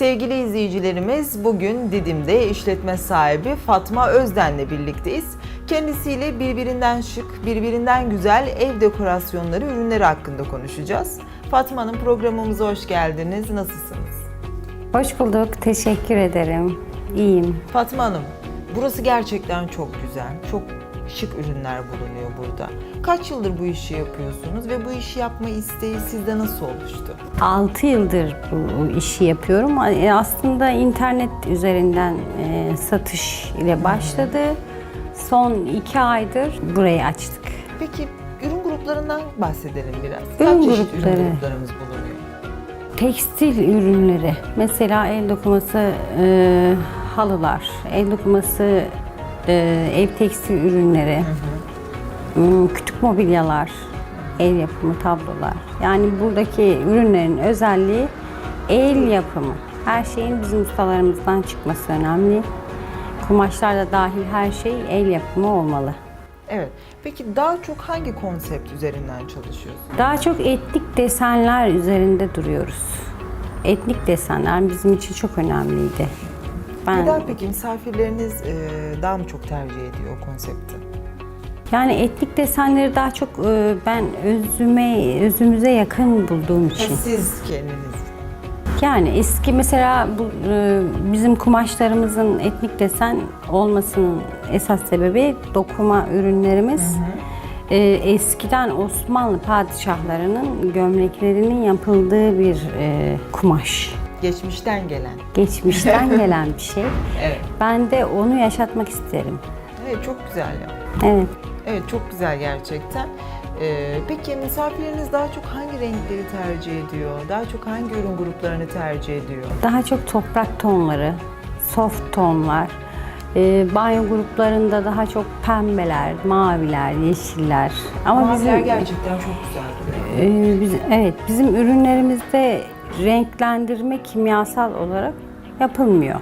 Sevgili izleyicilerimiz bugün Didim'de işletme sahibi Fatma Özden'le birlikteyiz. Kendisiyle birbirinden şık, birbirinden güzel ev dekorasyonları ürünleri hakkında konuşacağız. Fatma Hanım programımıza hoş geldiniz. Nasılsınız? Hoş bulduk. Teşekkür ederim. İyiyim. Fatma Hanım, burası gerçekten çok güzel. Çok şık ürünler bulunuyor burada. Kaç yıldır bu işi yapıyorsunuz ve bu işi yapma isteği sizde nasıl oluştu? 6 yıldır bu işi yapıyorum. E, Aslında internet üzerinden e, satış ile başladı. Son 2 aydır burayı açtık. Peki ürün gruplarından bahsedelim biraz. Ürün Kaç grupları. ürün gruplarımız bulunuyor? Tekstil ürünleri, mesela el dokuması e, halılar, el dokuması ev tekstil ürünleri, hmm, küçük mobilyalar, el yapımı tablolar. Yani buradaki ürünlerin özelliği el yapımı. Her şeyin bizim ustalarımızdan çıkması önemli. Kumaşlar da dahil her şey el yapımı olmalı. Evet. Peki daha çok hangi konsept üzerinden çalışıyorsunuz? Daha çok etnik desenler üzerinde duruyoruz. Etnik desenler bizim için çok önemliydi. Ben Neden peki misafirleriniz e, daha mı çok tercih ediyor o konsepti? yani etnik desenleri daha çok e, ben özüme özümüze yakın bulduğum için. Siz kendiniz. Yani eski mesela bu e, bizim kumaşlarımızın etnik desen olmasının esas sebebi dokuma ürünlerimiz. e, eskiden Osmanlı padişahlarının gömleklerinin yapıldığı bir e, kumaş. Geçmişten gelen. Geçmişten gelen bir şey. Evet. Ben de onu yaşatmak isterim. Evet çok güzel ya. Evet. Evet çok güzel gerçekten. Ee, peki misafirleriniz daha çok hangi renkleri tercih ediyor? Daha çok hangi ürün gruplarını tercih ediyor? Daha çok toprak tonları, soft tonlar. E, banyo gruplarında daha çok pembeler, maviler, yeşiller. Ama Maviler bizim gerçekten çok güzel duruyor. Ee, biz, evet, bizim ürünlerimizde renklendirme kimyasal olarak yapılmıyor.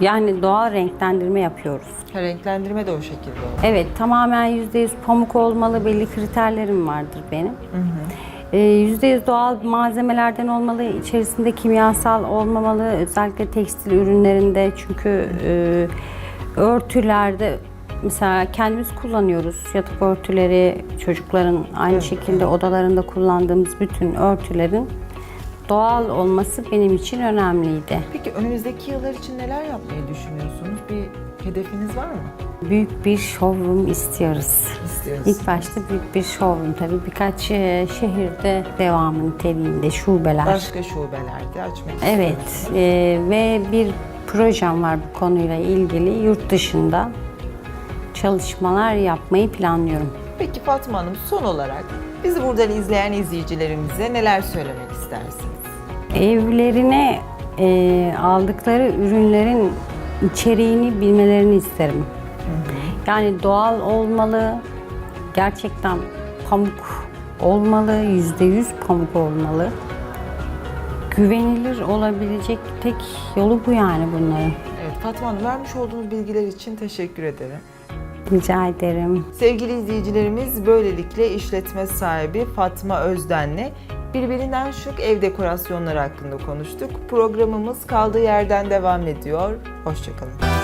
Yani doğal renklendirme yapıyoruz. Ha, renklendirme de o şekilde oldu. Evet, tamamen %100 pamuk olmalı, belli kriterlerim vardır benim. Ee, %100 doğal malzemelerden olmalı, içerisinde kimyasal olmamalı, özellikle tekstil ürünlerinde çünkü e, örtülerde mesela kendimiz kullanıyoruz yatak örtüleri, çocukların aynı şekilde odalarında kullandığımız bütün örtülerin doğal olması benim için önemliydi. Peki önümüzdeki yıllar için neler yapmayı düşünüyorsunuz? Bir hedefiniz var mı? Büyük bir showroom istiyoruz. İstiyoruz. İlk başta büyük bir showroom tabii birkaç e, şehirde devamı niteliğinde şubeler. Başka şubelerde açmak Evet istiyorsunuz. e, ve bir projem var bu konuyla ilgili yurt dışında çalışmalar yapmayı planlıyorum. Peki Fatma Hanım son olarak bizi buradan izleyen izleyicilerimize neler söylemek istersiniz? Evlerine e, aldıkları ürünlerin içeriğini bilmelerini isterim. Yani doğal olmalı, gerçekten pamuk olmalı, yüzde yüz pamuk olmalı. Güvenilir olabilecek tek yolu bu yani bunların. Evet Fatma Hanım vermiş olduğunuz bilgiler için teşekkür ederim. Rica ederim. Sevgili izleyicilerimiz böylelikle işletme sahibi Fatma Özden'le birbirinden şık ev dekorasyonları hakkında konuştuk. Programımız kaldığı yerden devam ediyor. Hoşçakalın.